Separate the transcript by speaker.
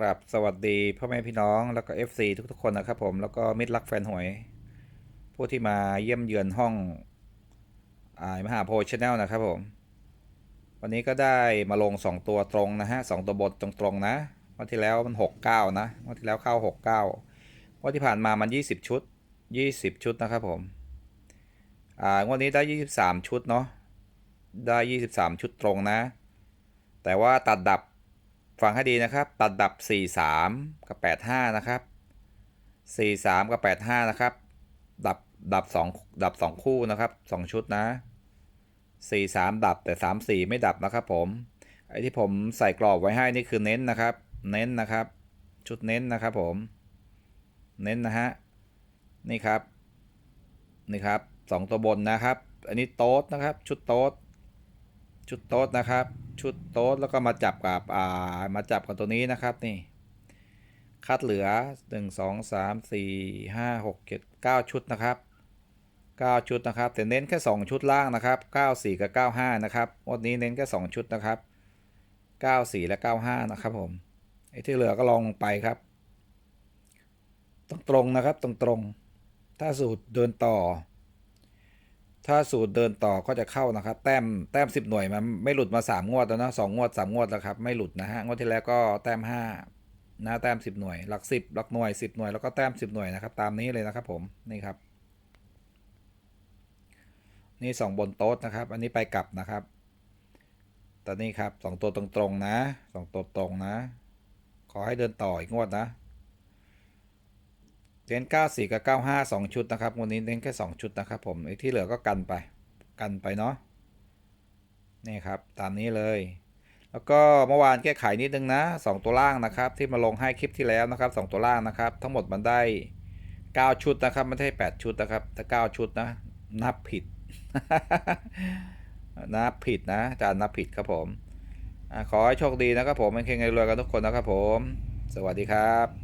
Speaker 1: ครับสวัสดีพ่อแม่พี่น้องแล้วก็ FC ทุกๆ คนนะครับผมแล้วก็มิตรรักแฟนหวย ผู้ที่มาเยี่ยมเยือนห้องอ่ามหาโพชแนลนะครับผม วันนี้ก็ได้มาลง 2 ตัวตรงนะฮะสองตัวบทตรงๆนะวันที่แล้วมัน 69 นะวันที่แล้วเข้า 69วันที่ผ่านมามัน 20 ชุด 20 ชุดนะครับผมอ่างวดนี้ได้ 23 ชุดเนาะได้ 23 ชุดตรงนะ แต่ว่าตัดดับ ฟังให้ดีนะครับ ตัดดับ 43 กับ 85 นะครับ 43 กับ 85 นะครับ ดับดับ2ดับ 2 คู่นะครับ 2 ชุดนะ 43 ดับแต่ 34 ไม่ดับนะครับผม ไอ้ที่ผมใส่กรอบไว้ให้นี่คือเน้นนะครับ เน้นนะครับ ชุดเน้นนะครับผม เน้นนะฮะ นี่ครับ นี่ครับ 2 ตัวบนนะครับ อันนี้โต๊ดนะครับ ชุดโต๊ด ชุดโต๊ดนะครับ ชุดโต๊ดแล้วก็มาจับกับอ่ามาจับกับตัวนี้นะครับนี่ คัดเหลือ 1 2 3 4 5 6 7 9 ชุดนะครับ 9 ชุดนะครับ แต่เน้นแค่ 2 ชุดล่างนะครับ 94 กับ 95 นะครับวันนี้เน้นแค่ 2 ชุดนะครับ 94 และ 95 นะครับผมไอ้ที่เหลือก็ลองลงไปครับ ตรงตรงๆนะครับตรงตรงๆถ้าสูตรเดินต่อ ถ้าสูตรเดินต่อก็จะเข้านะครับ แต้มแต้มสิบหน่วยมันไม่หลุดมาสามงวดแล้วนะสองงวดสามงวดแล้วครับไม่หลุดนะฮะงวดที่แล้วก็แต้มห้านะแต้มสิบหน่วย หลักสิบหลักหน่วยสิบหน่วยแล้วก็แต้มสิบหน่วยนะครับ ตามนี้เลยนะครับผมนี่ครับ นี่สองบนโต๊ะนะครับ อันนี้ไปกลับนะครับตอนนี้ครับสองตัวตรงๆนะสองตัวตรงนะ ขอให้เดินต่ออีกงวดนะ เน้น94 กับ 95 2 ชุดนะครับวันนี้เน้นแค่ 2 ชุดนะครับผมไอ้ที่เหลือก็กันไป กันไปเนาะ นี่ครับ ตามนี้เลย แล้วก็เมื่อวานแก้ไขนิดนึงนะ 2 ตัวล่างนะครับ ที่มาลงให้คลิปที่แล้วนะครับ 2 ตัวล่างนะครับ ทั้งหมดมันได้ 9 ชุดนะครับ ไม่ใช่ 8 ชุดนะครับ ถ้า 9 ชุดนะ นับผิด นับผิดนะอาจารย์นับผิดครับผม ขอให้โชคดีนะครับผมเป็นเข่งรวยกันทุกคนนะครับผม สวัสดีครับ